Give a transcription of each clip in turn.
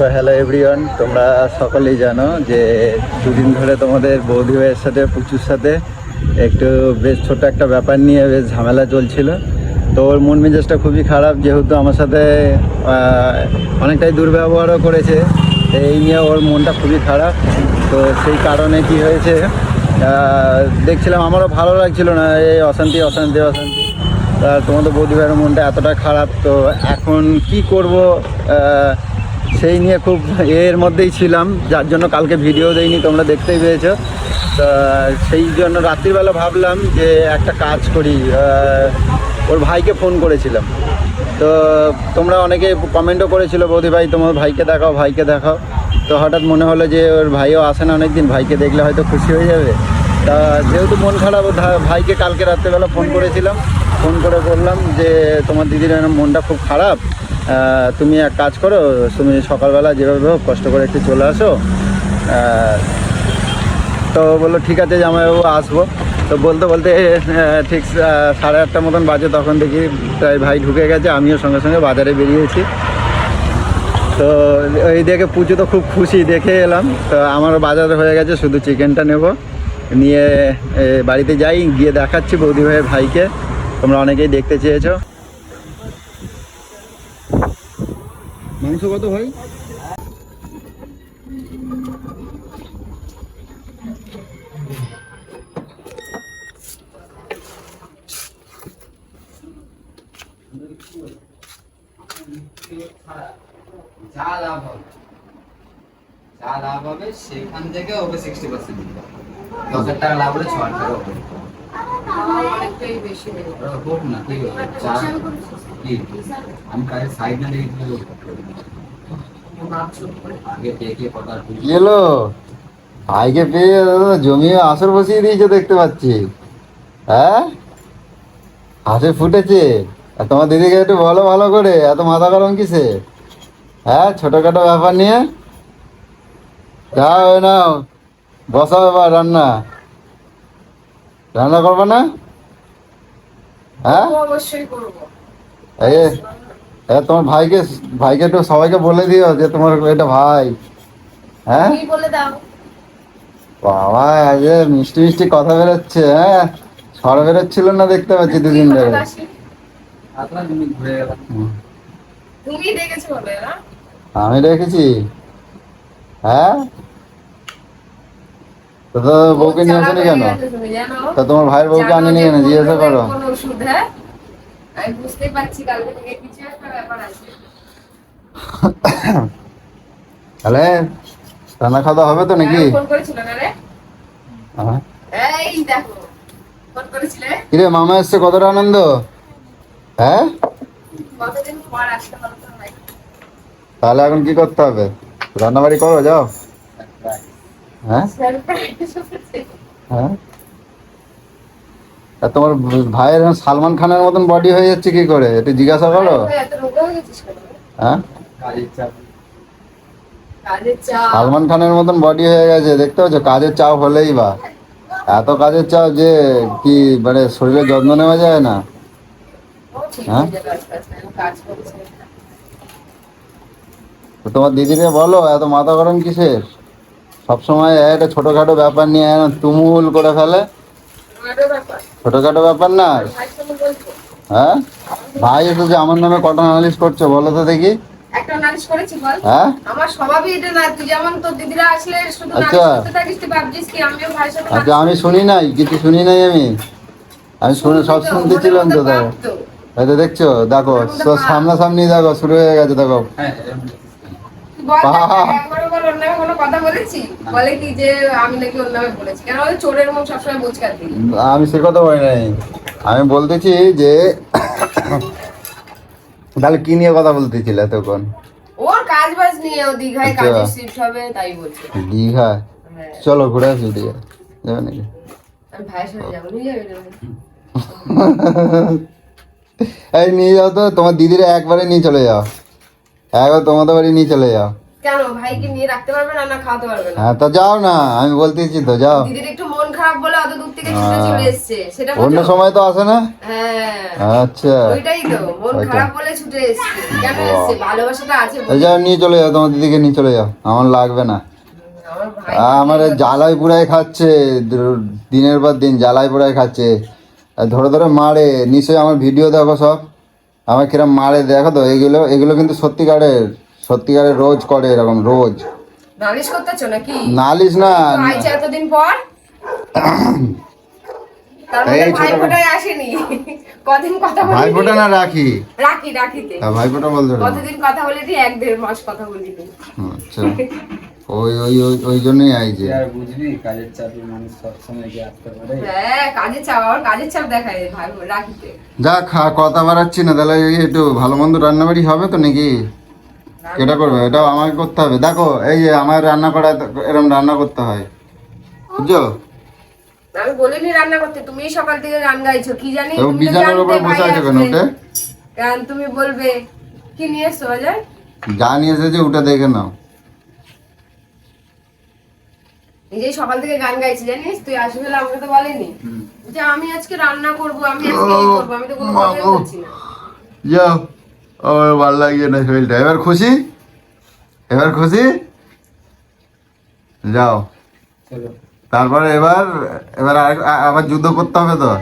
তো hello everyone তোমরা সকলেই জানো যে দুদিন ধরে তোমাদের বৌদি ভাইয়ের সাথে, পুচুর সাথে একটু বেশ ছোট একটা ব্যাপার নিয়ে বেশ ঝামেলা চলছিল। তো ওর মন মেজাজটা খুবই খারাপ, যেহেতু আমার সাথে অনেকটাই দুর্ব্যবহারও করেছে। এই নিয়ে ওর মনটা খুবই খারাপ। তো সেই কারণে কি হয়েছে দেখছিলাম আমারও ভালো লাগছিল না, এই অশান্তি অশান্তি অশান্তি। তা তোমাদের বৌদি ভাইয়ের মনটা এতটা খারাপ, তো এখন কি করব সেই নিয়ে খুব এর মধ্যেই ছিলাম, যার জন্য কালকে ভিডিও দেইনি, তোমরা দেখতেই পেয়েছ। তা সেই জন্য রাত্রিবেলা ভাবলাম যে একটা কাজ করি ওর ভাইকে ফোন করেছিলাম। তো তোমরা অনেকে কমেন্টও করেছিল, বৌদি ভাই, তোমার ভাইকে দেখাও ভাইকে দেখাও। তো হঠাৎ মনে হলো যে ওর ভাইও আসে না অনেকদিন, ভাইকে দেখলে হয়তো খুশি হয়ে যাবে। তা যেহেতু মন খারাপ ভাইকে কালকে রাত্রেবেলা ফোন করেছিলাম। ফোন করে বললাম যে তোমার দিদির মনটা খুব খারাপ। তুমি এক কাজ করো, তুমি সকালবেলা যেভাবে হোক কষ্ট করে একটু চলে আসো। তো বলল, ঠিক আছে, জামাইবাবু, আসব। তো বলতে বলতে ঠিক সাড়ে আটটার মতন বাজে, তখন দেখি প্রায় ভাই ঢুকে গেছে, আমিও সঙ্গে সঙ্গে বাজারে বেরিয়েছি। তো এই দেখে পুজো তো খুব খুশি, দেখে এলাম। তো আমার বাজার হয়ে গেছে, শুধু চিকেনটা নেব। নিয়ে বাড়িতে যাই, গিয়ে দেখাচ্ছি বৌদি ভাইয়ের ভাইকে। তোমরা অনেকেই দেখতে চেয়েছো। মাংস কত ভাই? যা লাভ হবে। যা লাভ হবে, সেখান থেকে ওকে সিক্সটি পার্সেন্ট দিতে দশ হাজার টাকা লাভ হলে ছ হাজার টাকা অনেকটাই বেশি গেল। ওরা হোক না ঠিক আছে। কি? আমি কাজের সাইড না দেখে দিলে আগে দেখে কথা কি এলো। ভাইকে পেয়ে জমিয়ে আসর বসিয়ে দিয়েছে দেখতে পাচ্ছি। হ্যাঁ? হাসে ফুটেছে। আর তোমার দিদিকে একটু বলো ভালো করে এত মাথা গরম কিসে? হ্যাঁ ছোটোখাটো ব্যাপার নিয়ে? যাও নাও। বসাও এবার রান্না। রান্না করবে না? হ্যাঁ? অবশ্যই করব। এই এ তোমার ভাইকে ভাইকে একটু সবাইকে বলে দিও যে তোমার এটা ভাই। হ্যাঁ? বলে দাও? বাবা আজ মিষ্টি মিষ্টি কথা বেরোচ্ছে হ্যাঁ? সর বেরোচ্ছিল না দেখতে পাচ্ছি দুদিন ধরে। দেখেছ আমি রেখেছি হ্যাঁ? তো তো বউকে নিয়ে আসেনি কেন? তা তোমার ভাইয়ের বউকে আনেনি কেন? জিজ্ঞাসা করো। হ্যাঁ? তাহলে রান্না খাওয়া হবে তো নাকি? হ্যাঁ, কিরে মামা এসছে কতটা আনন্দ? হ্যাঁ? তাহলে এখন কি করতে হবে? রান্নাবাড়ি করো যাও। হ্যাঁ? হ্যাঁ? আর তোমার ভাইয়ের সালমান খানের মতন বডি হয়ে যাচ্ছে কি করে? একটু জিজ্ঞাসা করো। এত রোগা হয়ে? হ্যাঁ সালমান খানের মতন বডি হয়ে গেছে দেখতে পাচ্ছ? কাজের চাপ হলেই বা। এত কাজের চাপ যে কি মানে শরীরের যত্ন নেওয়া যায় না। হ্যাঁ? তোমার দিদিকে বলো এত মাথা গরম কিসের? সবসময় একটা ছোটোখাটো ব্যাপার নিয়ে তুমুল করে ফেলে। ছোটোখাটো ব্যাপার? না। হ্যাঁ? ভাই এসেছে আমার নামে কটা নালিশ করছ বলো তো দেখি। একটা নালিশ করেছি বল। হ্যাঁ? আমার স্বভাবই এটা না তুই যেমন তোর দিদিরা আসলে শুধু নালিশ আচ্ছা। করতে থাকিস তুই ভাবছিস কি আমিও ভাইয়ের সাথে আচ্ছা আমি শুনি নাই কিছু শুনি নাই আমি। আমি শুনে সব শুনতে ছিলাম তো দেখো এই তো দেখছ দেখো তো সামনাসামনি দেখো শুরু হয়ে গেছে দেখো। আমি সে কথা বলি নাই। আমি বলতেছি যে তাহলে কি নিয়ে কথা বলতেছিলে তখন ওর কাজ বাজ নিয়ে ও দীঘায় আচ্ছা। কাজের শিফট হবে তাই বলছে। দীঘা? হ্যাঁ। চলো ঘুরে আসি দীঘা। যাবে নাকি? আমি ভাইয়ের সাথে যাব নিয়ে যাবে এই নিয়ে যাও তো তোমার দিদিরা একবারে নিয়ে চলে যাও। একবার তোমাদের বাড়ি নিয়ে চলে যাও। কেন ভাইকে নিয়ে রাখতে পারবে না না খাওয়াতে পারবে না? হ্যাঁ তো যাও না আমি বলতেছি তো যাও। দিদির একটু মন খারাপ বলে অত দূর থেকে ছুটে চলে এসছে সেটা অন্য বুঝো? সময় তো আসে না? হ্যাঁ। আচ্ছা। ওইটাই তো মন ওইটা। খারাপ বলে ছুটে এসছে। কেন এসছে? ভালোবাসাটা আছে এই যাও নিয়ে চলে যাও তোমার দিদিকে নিয়ে চলে যাও। আমার লাগবে না। আমার ভাই আমার এই জ্বালাই পুরাই খাচ্ছে দ- দিনের পর দিন জ্বালাই পুরাই খাচ্ছে। আর ধরে ধরে মারে নিশ্চয়ই আমার ভিডিও দেখো সব। আমার কিরম মারে দেখো তো এগুলো এগুলো কিন্তু সত্যিকারের সত্যিকারের রোজ করে এরকম রোজ। নালিশ করতেছো নাকি? নালিশ না আইছে এতদিন পর? তার এই ছোট ভাই ফোটায় কথা বলি না রাখি? রাখি রাখিতে। হ্যাঁ, বলতে কতদিন কথা বলি এক দেড় মাস কথা বলি আচ্ছা। ওই ওই ওই ওই জন্যই আইছে আর বুঝবি কাজের চাপে মানুষ সবসময় গিয়ে আসতে পারে। হ্যাঁ কাজের চাপ আমার কাজের চাপ দেখায় ভাই রাখিতে। যাক খা- কথা বাড়াচ্ছি না তাহলে এই একটু ভালো মন্দ রান্নাবাড়ি হবে তো নাকি? কেটা করবে এটাও আমাকে করতে হবে। দেখো এই যে আমার রান্না করা তো- এরকম রান্না করতে হয়। বুঝছ? আমি বলিনি রান্না করতে তুমি সকাল থেকে গান গাইছো কি জানি তো তুমি বিছানার উপর বসে আছো কেন। উঠে গান তুমি বলবে কি নিয়ে যা নিয়ে এসেছে উঠে দেখে নাও। নিজেই সকাল থেকে গান গাইছি জানিস? তুই আসবি বলে আমাকে তো বলেনি। যে আমি আজকে রান্না করব আমি আজকে এই করব আমি তো কোনো বাবু। বলছি না। যাও আমার ভালো লাগছে না শরীরটা। এবার খুশি? এবার খুশি? যাও। চলো। তারপরে এবার এবার আর- আবার যুদ্ধ করতে হবে তো।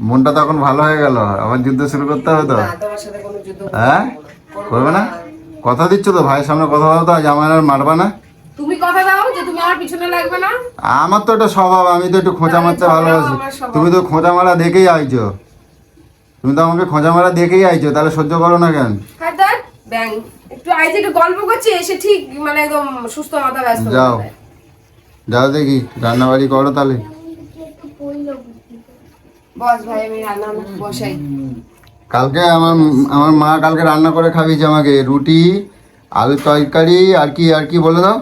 মনটা তখন ভালো হয়ে গেল। আবার যুদ্ধ শুরু করতে হবে তো। হ্যাঁ? করবে না? কথা দিচ্ছ তো ভাইয়ের সামনে কথা বলো তো আজ আমার আর মারবা না। কথা দাও যে তুমি আমার পিছনে লাগবে না। আমার তো একটা স্বভাব আমি তো একটু খোঁচা মারতে ভালোবাসি। তুমি তো খোঁচা মারা দেখেই আইছো। তুমি তো আমাকে খোঁচা মারা দেখেই আইছো তাহলে সহ্য করো না কেন? ব্যাং একটু আইজ একটু গল্প করছি এসে ঠিক মানে একদম সুস্থ মাথা ব্যস্ত যাও। যাও দেখি রান্নাবাড়ি করো তাহলে। বস ভাই আমি রান্না বসাই। কালকে আমার আমার মা কালকে রান্না করে খাবিয়েছে আমাকে রুটি আলু তরকারি আর কি আর কি বলে দাও?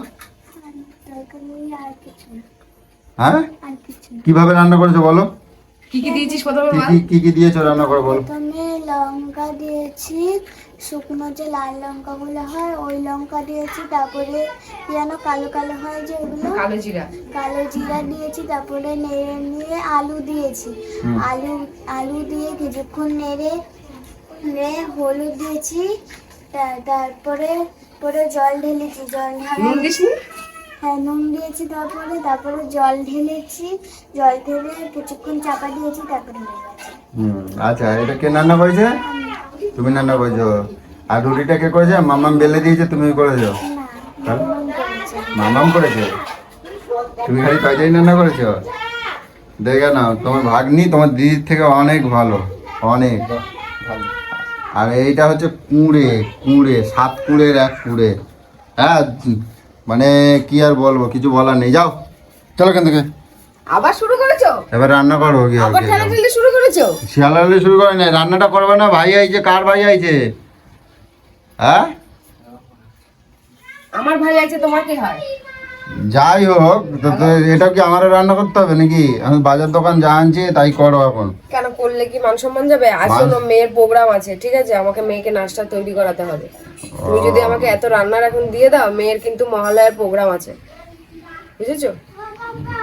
হ্যাঁ? কীভাবে রান্না করেছ বলো? কি কি দিয়েছিস প্রথমে কি কি দিয়েছ রান্না করে বলো? প্রথমে লঙ্কা দিয়েছি শুকনো যে লাল লঙ্কাগুলো হয় ওই লঙ্কা দিয়েছি তারপরে যেন কালো কালো হয় যে ওগুলো কালো জিরা। কালো জিরা দিয়েছি তারপরে নেড়ে নিয়ে আলু দিয়েছি। আলু আলু দিয়ে কিছুক্ষণ নেড়ে নেড়ে হলুদ দিয়েছি তা- তারপরে পরে জল ঢেলেছি জল ঢালা নুন হ্যাঁ নুন দিয়েছি তারপরে তারপরে জল ঢেলেছি। জল ঢেলে কিছুক্ষণ চাপা দিয়েছি তারপরে হয়ে হুম আচ্ছা এটা কে রান্না করেছে? তুমি রান্না করেছ। আর রুটিটা কে করেছে? মামাম বেলে দিয়েছে তুমি করেছ? না তাহলে? মামাম করেছে। তুমি খালি তরকারি রান্না করেছ? দেখে নাও তোমার ভাগ্নি তোমার দিদির থেকে অনেক ভালো অনেক। আর এইটা হচ্ছে কুঁড়ে কুঁড়ে সাত কুঁড়ের এক কুঁড়ে। হ্যাঁ মানে কি আর বলব কিছু বলার নেই। যাও চলো কেন থেকে। আবার শুরু করেছ? এবার রান্না করব কি আবার কি? শুরু করেছ? শিয়ালালি শুরু করে না রান্নাটা করবে না ভাই আইছে কার ভাই আইছে? হ্যাঁ? আমার ভাই আছে তোমার কি হয়? যাই হোক এটা কি আমারও রান্না করতে হবে নাকি? আমি বাজার দোকান যা আনছি তাই করো এখন। কেন করলে কি মান সম্মান যাবে? আজ মান- মেয়ের প্রোগ্রাম আছে ঠিক আছে? আমাকে মেয়েকে নাচটা তৈরি করাতে হবে। তুমি যদি আমাকে এত রান্নার এখন দিয়ে দাও মেয়ের কিন্তু মহালয়ার প্রোগ্রাম আছে। বুঝেছ?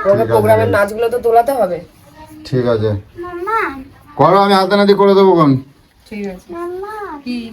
তোমাকে প্রোগ্রামের নাচগুলো তো তোলাতে হবে। ঠিক আছে। মামা করো আমি হাতে নাতি করে দেবো কোন ঠিক আছে। মামা কি?